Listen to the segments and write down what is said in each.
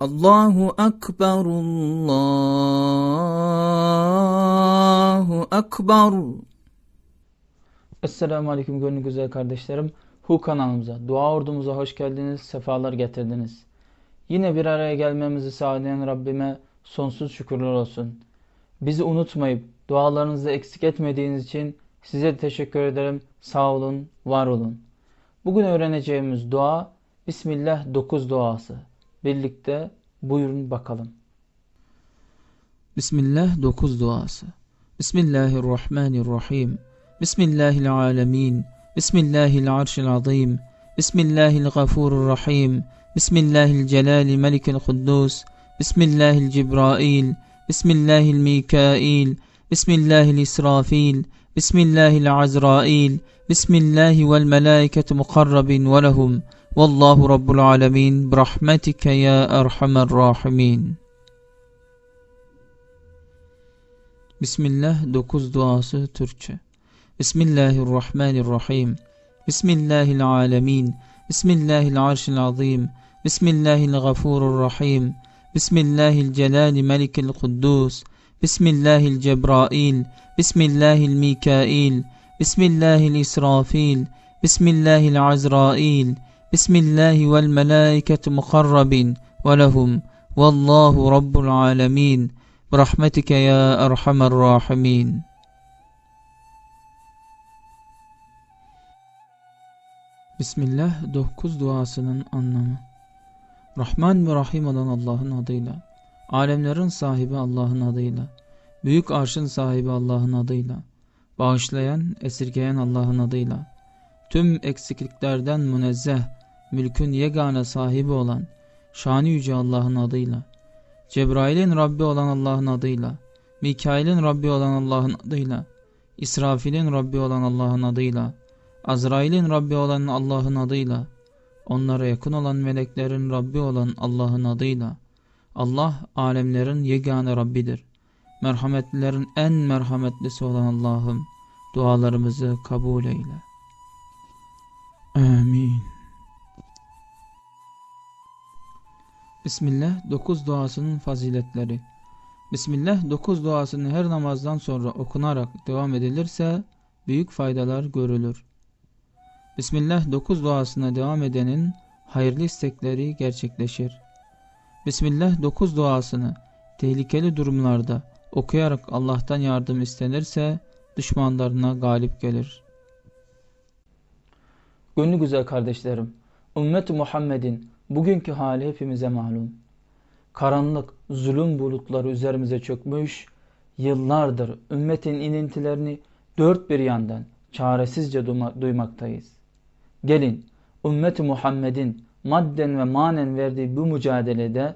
Allahu Ekber, Allahu Ekber. Esselamu Aleyküm gönlü güzel kardeşlerim. Hu kanalımıza, dua ordumuza hoş geldiniz, sefalar getirdiniz. Yine bir araya gelmemizi sağlayan Rabbime sonsuz şükürler olsun. Bizi unutmayıp dualarınızı eksik etmediğiniz için size teşekkür ederim. Sağ olun, var olun. Bugün öğreneceğimiz dua Bismillah 9 duası. Birlikte buyurun bakalım. Bismillah 9 duası. Bismillahirrahmanirrahim. Bismillahil alemin. Bismillahil arşil azim. Bismillahil gafurur rahim. Bismillahil celali melikil kuddus. Bismillahi vel melaiketu mukarrabin ve lehum. والله رب العالمين برحمتك يا أرحم الراحمين. بسم الله دوكوز دواسو تركة بسم الله الرحمن الرحيم بسم الله العالمين بسم الله العرش العظيم بسم الله الغفور الرحيم بسم الله الجلال ملك القدوس بسم الله الجبرائيل بسم الله الميكائيل بسم الله الإسرافيل بسم الله العزرائيل Bismillahi vel melaiketu mukarrabin ve lehum. Vallahu Rabbul alemin. Rahmetike ya erhamer rahimin. Bismillah 9 duasının anlamı. Rahman ve Rahim olan Allah'ın adıyla, alemlerin sahibi Allah'ın adıyla, büyük arşın sahibi Allah'ın adıyla, bağışlayan, esirgeyen Allah'ın adıyla, tüm eksikliklerden münezzeh, mülkün yegane sahibi olan, şanı yüce Allah'ın adıyla, Cebrail'in Rabbi olan Allah'ın adıyla, Mikail'in Rabbi olan Allah'ın adıyla, İsrafil'in Rabbi olan Allah'ın adıyla, Azrail'in Rabbi olan Allah'ın adıyla, onlara yakın olan meleklerin Rabbi olan Allah'ın adıyla, Allah alemlerin yegane Rabbidir. Merhametlilerin en merhametlisi olan Allah'ım, dualarımızı kabul eyle. Amin. Bismillah 9 duasının faziletleri. Bismillah 9 duasını her namazdan sonra okunarak devam edilirse büyük faydalar görülür. Bismillah 9 duasına devam edenin hayırlı istekleri gerçekleşir. Bismillah 9 duasını tehlikeli durumlarda okuyarak Allah'tan yardım istenirse düşmanlarına galip gelir. Gönlü güzel kardeşlerim, ümmet Muhammed'in bugünkü hali hepimize malum. Karanlık, zulüm bulutları üzerimize çökmüş, yıllardır ümmetin inintilerini dört bir yandan çaresizce duymaktayız. Gelin, ümmet Muhammed'in madden ve manen verdiği bu mücadelede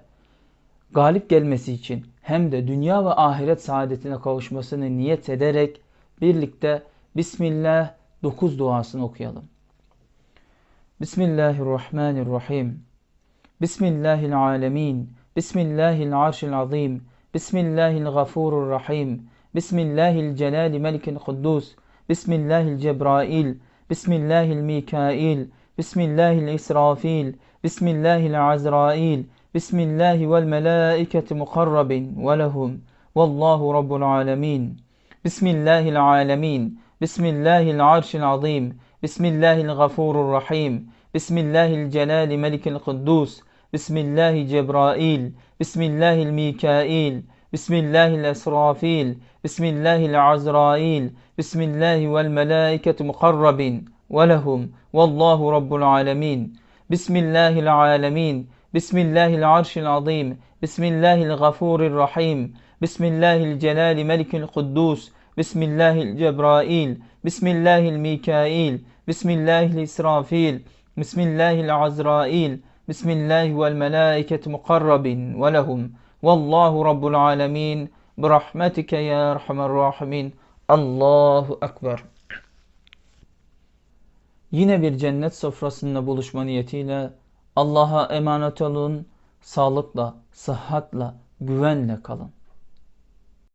galip gelmesi için hem de dünya ve ahiret saadetine kavuşmasını niyet ederek birlikte Bismillah 9 duasını okuyalım. Bismillahirrahmanirrahim. بسم الله العالمين بسم الله العرش العظيم بسم الله الغفور الرحيم بسم الله الجلال ملك القدوس بسم الله الجبرائيل بسم الله الميكائيل بسم الله الإسرافيل بسم الله العزرائيل بسم الله والملائكة مقرب ولهم والله رب العالمين بسم الله العالمين بسم الله العرش العظيم بسم الله الغفور الرحيم بسم الله الجلال ملك القدوس بسم الله جبرائيل بسم الله الميكائيل بسم الله الأسرافيل بسم الله العزرائيل بسم الله والملائكة مقرب ولهم والله رب العالمين بسم الله العالمين بسم الله العرش العظيم بسم الله الغفور الرحيم بسم الله الجلال ملك القدوس بسم الله الجبرائيل بسم الله الميكائيل بسم الله الإسرافيل بسم الله العزرائيل Bismillahi vel melaiketu mukarrabin ve lehum. Vallahu rabbul alemin. Birahmetike ya erhamer rahimin. Allahu Ekber. Yine bir cennet sofrasında buluşma niyetiyle Allah'a emanet olun. Sağlıkla, sıhhatla, güvenle kalın.